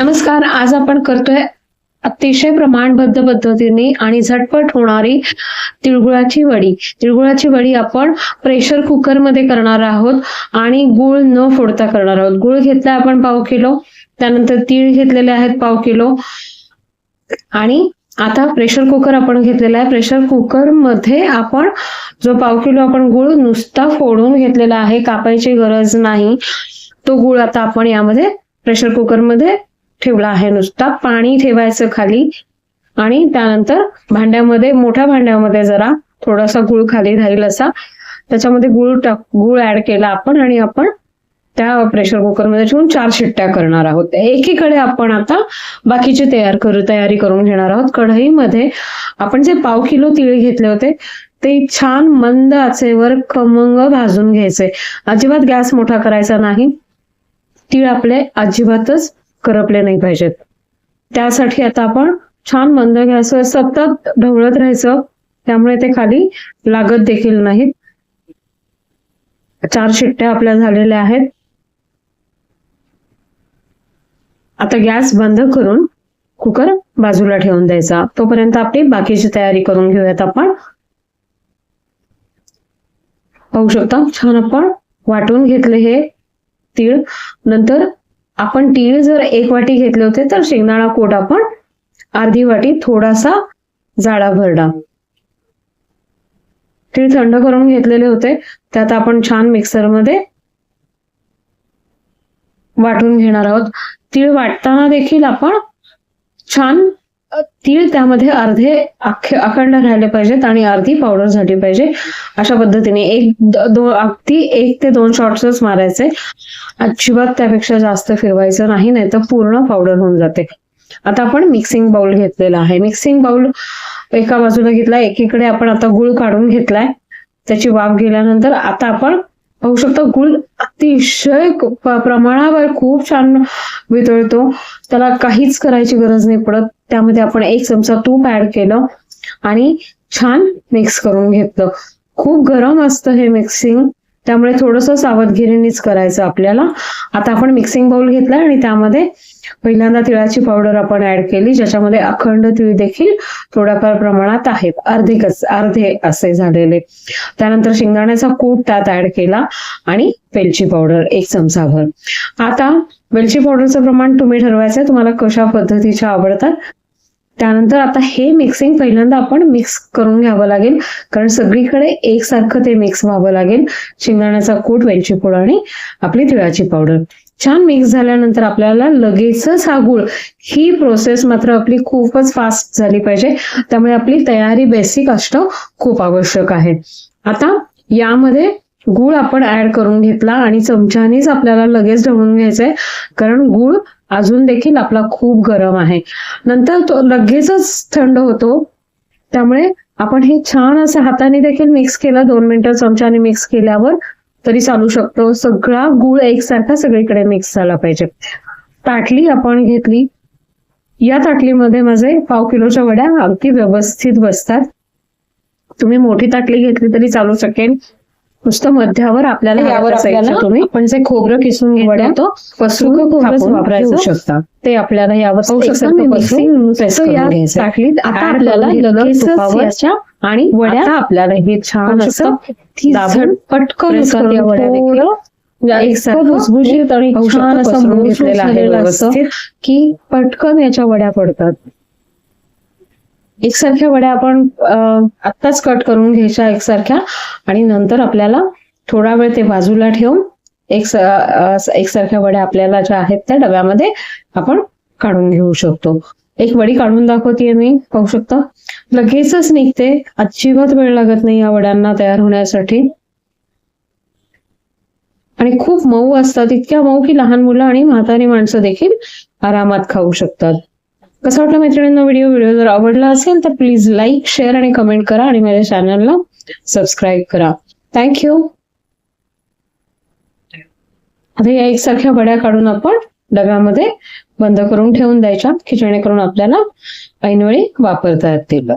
नमस्कार आज आपण करतोय अतिशय प्रमाणबद्ध पद्धतीने आणि झटपट होणारी तिळगुळाची वडी. तिळगुळाची वडी आपण प्रेशर कुकरमध्ये करणार आहोत आणि गुळ न फोडता करणार आहोत. गुळ घेतला आपण पाव किलो त्यानंतर तीळ घेतलेले आहेत पाव किलो. आणि आता प्रेशर कुकर आपण घेतलेला आहे. प्रेशर कुकरमध्ये आपण जो पाव किलो आपण गुळ नुसता फोडून घेतलेला आहे कापायची गरज नाही तो गुळ आता आपण यामध्ये प्रेशर कुकरमध्ये ठेवला आहे नुसता पाणी ठेवायचं खाली आणि त्यानंतर भांड्यामध्ये मोठ्या भांड्यामध्ये जरा थोडासा गुळ खाली राहील असा. त्याच्यामध्ये गुळ टाक गुळ ऍड केला आपण आणि आपण त्या प्रेशर कुकरमध्ये ठेवून चार शिट्ट्या करणार आहोत. एकीकडे आपण आता बाकीची तयार करू तयारी करून घेणार आहोत. कढईमध्ये आपण जे पाव किलो तिळ घेतले होते ते छान मंद आचेवर खमंग भाजून घ्यायचे. अजिबात गॅस मोठा करायचा नाही. तीळ आपले अजिबातच करपले नाही पाहिजेत. त्यासाठी आता आपण छान मंद घ्यायचं सतत ढवळत राहायचं. त्यामुळे ते खाली लागत देखील नाहीत. चार शिट्ट्या आपल्या झालेल्या आहेत. आता गॅस बंद करून कुकर बाजूला ठेवून द्यायचा. तोपर्यंत आपली बाकीची तयारी करून घेऊयात आपण. पाहू शकता छान आपण वाटून घेतले हे तीळ. नंतर आपण तीळ जर एक वाटी घेतले होते तर शेंगदाणा कोट आपण अर्धी वाटी थोडासा जाडा भरडा तीळ थंड करून घेतलेले होते. त्यात आपण छान मिक्सरमध्ये वाटून घेणार आहोत. तीळ वाटताना देखील आपण छान तीळ त्यामध्ये अर्धे अख्खे अखंड राहिले पाहिजेत आणि अर्धी पावडर झाली पाहिजे. अशा पद्धतीने एक दोन अगदी एक ते दोन शॉट्सच मारायचे. अजिबात त्यापेक्षा जास्त फिरवायचं नाही नाही तर पूर्ण पावडर होऊन जाते. आता आपण मिक्सिंग बाउल घेतलेला आहे. मिक्सिंग बाउल एका बाजूला घेतला एकीकडे आपण आता गुळ काढून घेतलाय. त्याची वाफ गेल्यानंतर आता आपण पाहू शकता गुळ अतिशय प्रमाणावर खूप छान वितळतो. त्याला काहीच करायची गरज नाही पडत. त्यामध्ये आपण एक चमचा तूप ऍड केलं आणि छान मिक्स करून घेतलं. खूप गरम असतं हे मिक्सिंग त्यामुळे थोडस सावधगिरीनेच करायचं आपल्याला. आता आपण मिक्सिंग बाउल घेतला आणि त्यामध्ये पहिल्यांदा तिळाची पावडर आपण ऍड केली ज्याच्यामध्ये अखंड तिळ देखील थोड्याफार प्रमाणात आहेत. अर्धे कच अर्धे असे झालेले. त्यानंतर शेंगदाण्याचा कूट त्यात ऍड केला आणि वेलची पावडर एक चमचाभर. आता वेलची पावडरचं प्रमाण तुम्ही ठरवायचं तुम्हाला कशा पद्धतीच्या आवडतात त्यानंतर आता हे मिक्सिंग पहिल्यांदा आपण मिक्स करून घ्यावं लागेल. कारण सगळीकडे एकसारखं ते मिक्स व्हावं लागेल. शेंगदाण्याचा कूट वेलची पूड आणि आपली तिळाची पावडर छान मिक्स झाल्यानंतर आपल्याला लगेचच हा गुळ ही प्रोसेस मात्र आपली खूपच फास्ट झाली पाहिजे. त्यामुळे आपली तयारी बेसिक असणं खूप आवश्यक आहे. आता यामध्ये गुळ आपण ऍड करून घेतला आणि चमच्यानेच आपल्याला लगेच ढवळून घ्यायचंय. कारण गुळ अजून देखील आपला खूप गरम आहे. नंतर तो लगेचच थंड होतो. त्यामुळे आपण हे छान असं हाताने देखील मिक्स केलं दोन मिनिटं चमच्याने मिक्स केल्यावर तरी चालू शकतो. सगळा गुळ एकसारखा सगळीकडे मिक्स झाला पाहिजे. ताटली आपण घेतली. या ताटलीमध्ये माझे पाव किलोच्या वड्या अगदी व्यवस्थित बसतात. तुम्ही मोठी ताटली घेतली तरी चालू शकेल. नुसतं मध्यावर आपल्याला यावर आपल्याला तुम्ही आपण जे खोबरं किसून घेतो पसरून खोबरंच थापून वापरायचं. शकता ते आपल्याला यावर. ताटलीत आता आपल्याला. याच्या आणि वड्या आपल्याला हे छान असं पटकन भुसभुशीत आणि छान असं घेतलेलं आहे. की पटकन याच्या वड्या पडतात एकसारख्या वड्या आपण आत्ताच कट करून घ्यायच्या एकसारख्या आणि नंतर आपल्याला थोडा वेळ ते बाजूला ठेवून एक एकसारख्या वड्या आपल्याला ज्या आहेत त्या डब्यामध्ये आपण काढून घेऊ शकतो. एक वडी काढून दाखवते मी पाहू शकता? लगेचच निघते. अजिबात वेळ लागत नाही या वड्यांना तयार होण्यासाठी. आणि खूप मऊ असतात. इतक्या मऊ की लहान मुलं आणि म्हातारी माणसं देखील आरामात खाऊ शकतात. कसं वाटलं मैत्रिणींना व्हिडिओ व्हिडिओ जर आवडला असेल तर प्लीज लाईक शेअर आणि कमेंट करा आणि माझ्या चॅनलला सबस्क्राईब करा. थँक्यू आता या एकसारख्या वड्या काढून आपण डब्यामध्ये बंद करून ठेवून द्यायच्या की जेणेकरून आपल्याला ऐनवेळी वापरता येतील.